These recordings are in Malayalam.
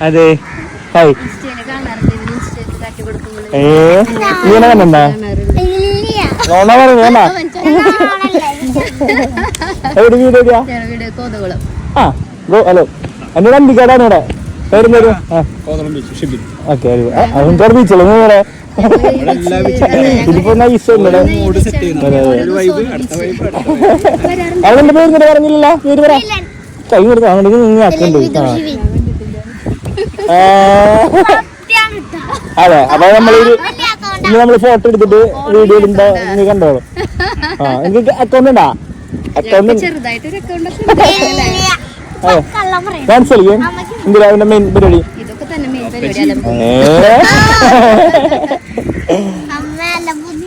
അതെ. ഹായ്. എവിടെ ആ? Go hello. ഇതിപ്പോ പറഞ്ഞില്ലല്ലോ? പേര് പറ. കൈ കൊടുത്തു അങ്ങോട്ട് നീ ആക്കണ്ട് ആ ആ. അതെ അപ്പൊ നമ്മളൊരു ഇന്ന് നമ്മൾ ഫോട്ടോ എടുത്തിട്ട് വീഡിയോ ഇടുമ്പോ നീ കണ്ടോളൂ. ആ എനിക്ക് അക്കൗണ്ട് ഉണ്ടാ? അക്കൗണ്ട് ഡാൻസ് കളിക്കും എന്തിനാ അവന്റെ മെയിൻ പരിപാടി.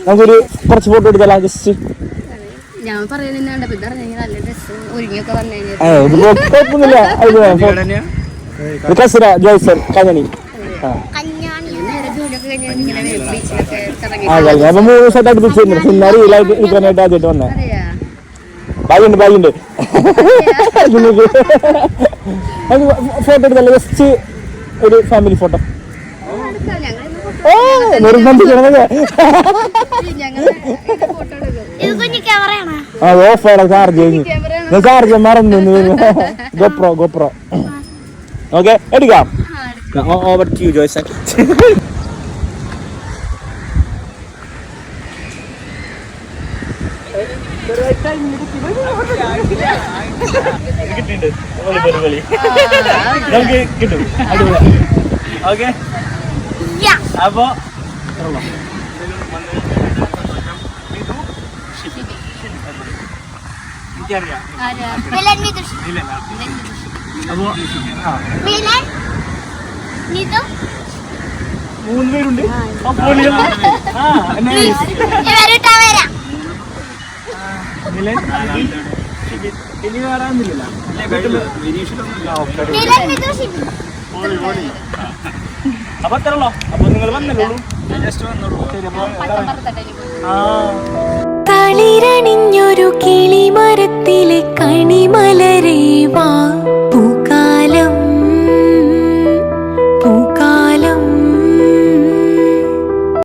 നമുക്കൊരു കുറച്ച് ഫോട്ടോ എടുത്താലോ ജസ്റ്റ് ഞാൻ പറയുന്നില്ല നല്ല ഒരുങ്ങിയൊക്കെ വന്നു കഴിഞ്ഞാൽ കസിര ജോയ്സൺ കഞ്ഞണി അപ്പൊ മൂന്ന് ദിവസമായിട്ട് അടുപ്പിച്ച് വരുന്നുണ്ട് പിന്നെ റീലായിട്ട് ഇരിക്കാനായിട്ട് ആദ്യമായിട്ട് വന്നേ. ബാഗുണ്ട് ബാഗുണ്ട്. ഫോട്ടോ എടുത്തല്ലേ? ജസ്റ്റ് ഒരു ഫാമിലി ഫോട്ടോ ഓ നിർബന്ധിക്കണത് ആ ഓഫ് ആണ്. ചാർജ് കഴിഞ്ഞു ചാർജ് മറന്നു ഗോപ്രോ ഗോപ്രോ. ഓക്കെ എടുക്കാം ഓവർ ടു യു ജോയ്സൺ നമുക്ക് കിട്ടും ഓക്കെ അപ്പോ എനിക്കറിയാം ആരാ അപ്പോ ആ. മൂന്ന് പേരുണ്ട്. അപ്പോൾ. ഇനി വേറെ. അപ്പൊ അത്രല്ലോ അപ്പൊ നിങ്ങൾ വന്നല്ലോ ജസ്റ്റ് വന്നോളൂ. ശരി അപ്പൊ തളിരണിഞ്ഞൊരു കിളിമരത്തിലെ